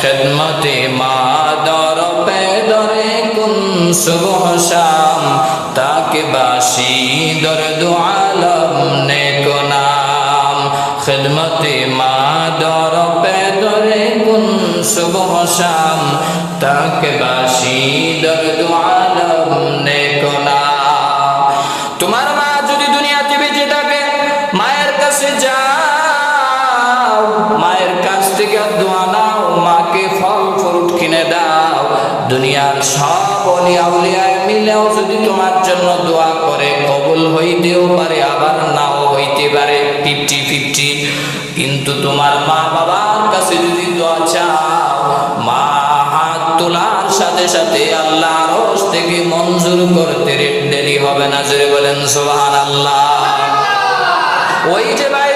খেদমতে মা দর পেদরে কুন সুবহ শাম, তাকে বাসি দর্দ আলম নেকো নাম। খেদমতে মা দর পেদরে কুন সুবহ শাম, তাকে বাসি দর্দ আলম নেকো নাম। তোমার দুনিয়ার সব অলি আউলিয়ায় মিলেও যদি তোমার জন্য দোয়া করে, কবুল হইতেও পারে, আবার নাও হইতে পারে ফিফটি ফিফটি। কিন্তু তোমার মা বাবার কাছে যদি দোয়া চাও মা হাত তোলার সাথে সাথে আল্লাহ রস থেকে মঞ্জুর করতে দেরি হবে না, জোরে বলেন সোহান আল্লাহ ওই যে বাইজিদ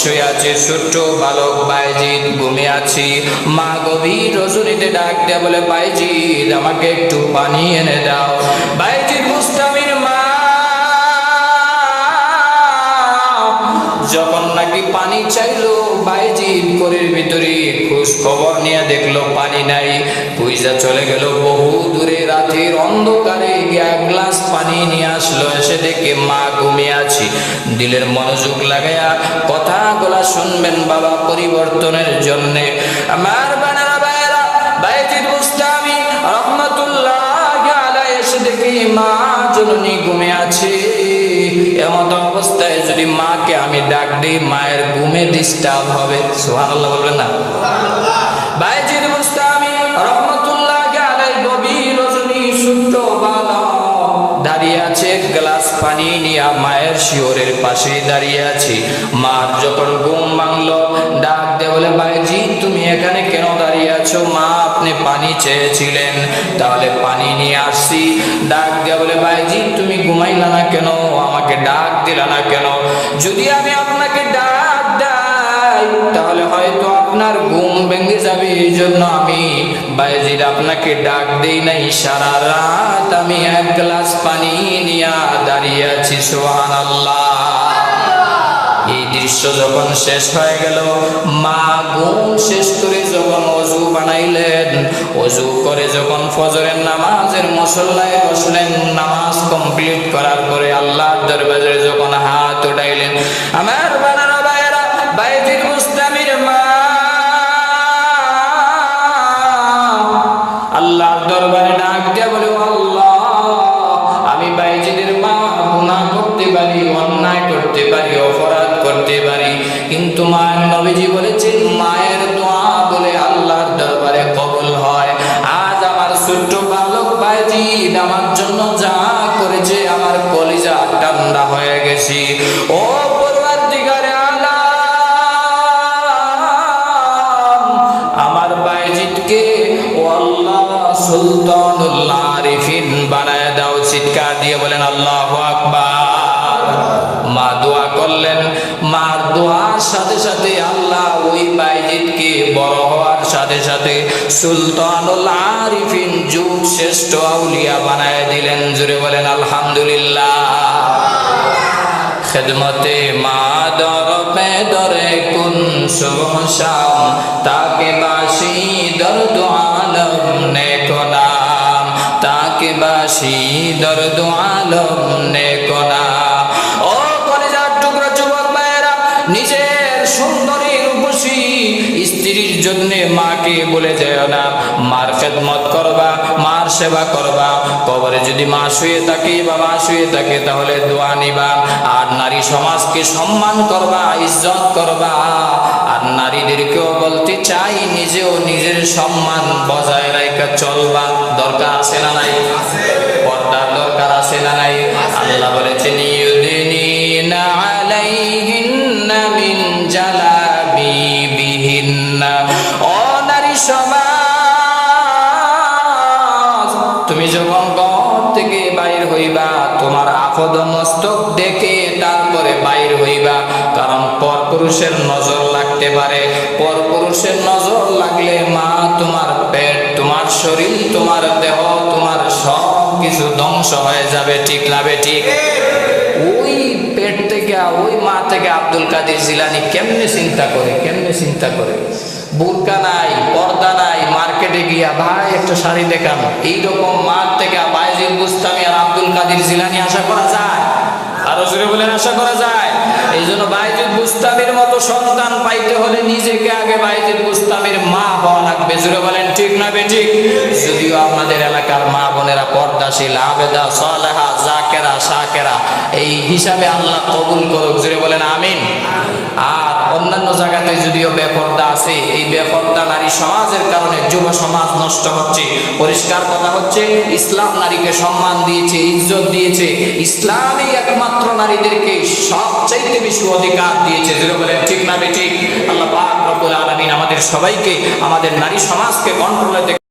শুয়ে আছে ছোট্ট বালক বাইজিদ ঘুমিয়ে আছি। মা গভীর রজনীতে ডাক দেয়া বলে বাইজিদ আমাকে একটু পানি এনে দাও। বাইজিদ যখন নাকি পানি চাইলো বাইজিদ কোরের ভিতরে খোঁজ খবর নিয়ে দেখল পানি নাই। পুইজা চলে গেল বহু দূরে, রাতের অন্ধকারে গিয়ে গ্লাস পানি নিয়ে আসলো। এসে দেখে মা ঘুমিয়ে আছি। দিলের মনোযোগ লাগাইয়া কথাগুলা শুনবেন বাবা পরিবর্তনের জন্যে। আমার বানারা বাইরা বাইজিদ মুস্তামি রহমাতুল্লাহ এসে দেখি মা জননী ঘুমে আছে। এমত অবস্থায় যদি মাকে আমি ডাক দিই, মায়ের ঘুমে ডিস্টার্ব হবে। সোহান আল্লাহ বলবেন না? মায়ের শিওরের পাশে দাঁড়িয়ে আছি। মার যখন ঘুম ভাঙলো, ডাক দে বলে, ভাইজি, তুমি এখানে কেন দাঁড়িয়ে আছো? মা, আপনি পানি চেয়েছিলেন। তাহলে পানি নিয়ে আসছি। ডাক দিয়ে বলে, ভাইজি, তুমি ঘুমাইলা না কেন? আমাকে ডাক দিলা না কেন? যদি আমি আপনাকে ডাক দেয় তাহলে হয়তো আপনার ঘুম ভেঙে যাবে। এই জন্য আমি বাইজির আপনাকে ডাক দেই নাই। সারা রাত আমি এক গ্লাস পানি নিয়ে দাঁড়িয়ে আছি সোহান আল্লাহ এই দৃশ্য যখন শেষ হয়ে গেল, মা ঘুম শেষ করে বানাইলেন। অজু করে যখন ফজরের নামাজের মশল্লায় বসলেন, নামাজ কমপ্লিট করার পরে আল্লাহর দরবারে যখন হাত উঠাইলেন, আমার অন্যায় করতে পারি, অপরাধ করতে পারি, কিন্তু মায়ের নবীজি বলেছেন আউলিয়া বানায় দিলেন, জুড়ে বলেন, আলহামদুলিল্লাহ। খেদমতে মা দর পেদরে কুন তাকে বাসি দর্দ আলম নেকো নাম। তাকে বাসি দর্দ আলম নাম। ও টুকরা যুবক ভাইয়েরা নিজের সুন্দরী রূপসী স্ত্রীর জন্য মাকে বলে যায় না, মার খেদমত করবা, মার সেবা করবা। কবরে যদি মা শুয়ে থাকে বা মা শুয়ে থাকে, তাহলে দোয়া নিবা। আর নারী সমাজকে সম্মান করবা, ইজ্জত করবা। আর নারীদেরকেও বলতে চাই, নিজেও নিজের সম্মান বজায় রাখা চলবা। দরকার আছে না নাই? পর্দার দরকার আছে না নাই? আল্লাহ বলেছেন সমাজ। তুমি যখন ঘর থেকে বাইর হইবা, তোমার আপদ মস্তক দেখে তারপরে বাইর হইবা। কারণ পর পুরুষের নজর লাগতে পারে। পর পুরুষের নজর লাগলে মা তোমার পেট, তোমার শরীর, তোমার দেহ, তোমার সব কিছু ধ্বংস হয়ে যাবে। ঠিক বে, ঠিক? ওই গিয়া ওই মা থেকে আব্দুল কাদের জিলানি কেমনে চিন্তা করে, কেমনে চিন্তা করে? বুরকা নাই, পর্দা নাই, মার্কেটে গিয়া, ভাই, একটা শাড়ি দেখান। এইরকম মার থেকে বাইজিদ বুস্তামি আর আব্দুল কাদের জিলানি আশা করা যায়? আরও জোরে বলেন, আশা করা যায়? এই জন্য বাইজিদ বুস্তামির মতো সন্তান পাইতে হলে নিজেকে আগে বাইজিদ বুস্তামির মা হওয়া লাগবে। জোরে বলেন, ঠিক না বেঠিক যদিও আপনাদের এলাকার মা বোনেরা পর্দাশীল, আবেদা, সালেহা, জাকেরা, শাকেরা, এই হিসাবে আল্লাহ কবুল করুক। জোরে বলেন জায়গাতে যদিও বেপর্দা আছে, এই বেপর্দা নারী সমাজের কারণে যুব সমাজ নষ্ট হচ্ছে। পরিষ্কার কথা হচ্ছে, ইসলাম নারীকে সম্মান দিয়েছে, ইজ্জত দিয়েছে। ইসলামই একমাত্র নারীদেরকে সবচাইতে বেশি অধিকার দিয়েছে। যদি বলেন, ঠিক না ঠিক? আল্লাহ পাক আমাদের সবাইকে, আমাদের নারী সমাজকে কন্ট্রোলে